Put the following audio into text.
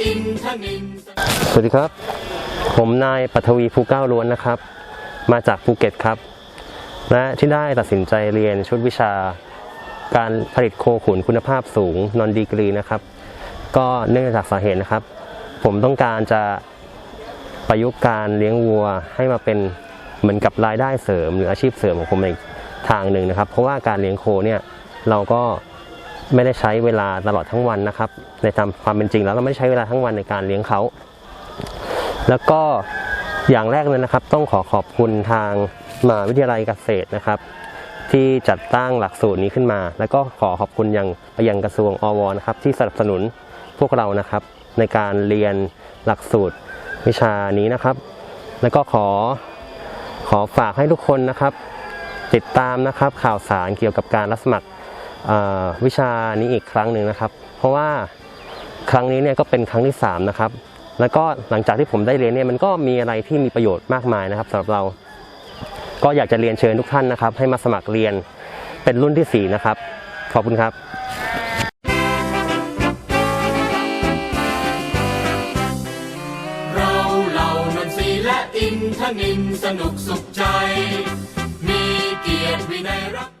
อินทนินสวัสดีครับ ผมนายปัทวีภูเก้าล้วนนะครับ มาจากภูเก็ตครับ และที่ได้ตัดสินใจเรียนชุดวิชา การผลิตโคขุนคุณภาพสูงนอนดีกรีนะครับ ก็เนื่องจากสาเหตุนะครับ ผมต้องการจะประยุกต์การเลี้ยงวัวให้มาเป็นเหมือนกับรายได้เสริมหรืออาชีพเสริมของผมอีกทางหนึ่งนะครับ เพราะว่าการเลี้ยงโคเนี่ยเราก็ ไม่ได้ใช้เวลาตลอดทั้งวันนะครับ ในตามความเป็นจริงแล้วเราไม่ใช้เวลาทั้งวันในการเลี้ยงเขา แล้วก็อย่างแรกเลยนะครับ ต้องขอขอบคุณทางมหาวิทยาลัยเกษตรนะครับ ที่จัดตั้งหลักสูตรนี้ขึ้นมา แล้วก็ขอขอบคุณยังไปยังกระทรวงอวนะครับ ที่สนับสนุนพวกเรานะครับ ในการเรียนหลักสูตรวิชานี้นะครับ แล้วก็ขอขอฝากให้ทุกคนนะครับ ติดตามนะครับข่าวสารเกี่ยวกับการรับสมัคร วิชานี้อีกครั้งหนึ่งนะครับ เพราะว่าครั้งนี้เนี่ยก็เป็นครั้งที่สามนะครับแล้วก็หลังจากที่ผมได้เรียนเนี่ยมันก็มีอะไรที่มีประโยชน์มากมายนะครับสำหรับเรา ก็อยากจะเรียนเชิญทุกท่านนะครับ ให้มาสมัครเรียนเป็นรุ่นที่ 4 นะครับ ขอบคุณครับเราเหล่านนทรีและอินทนินสนุกสุขใจ มีเกียรติวินัยรัก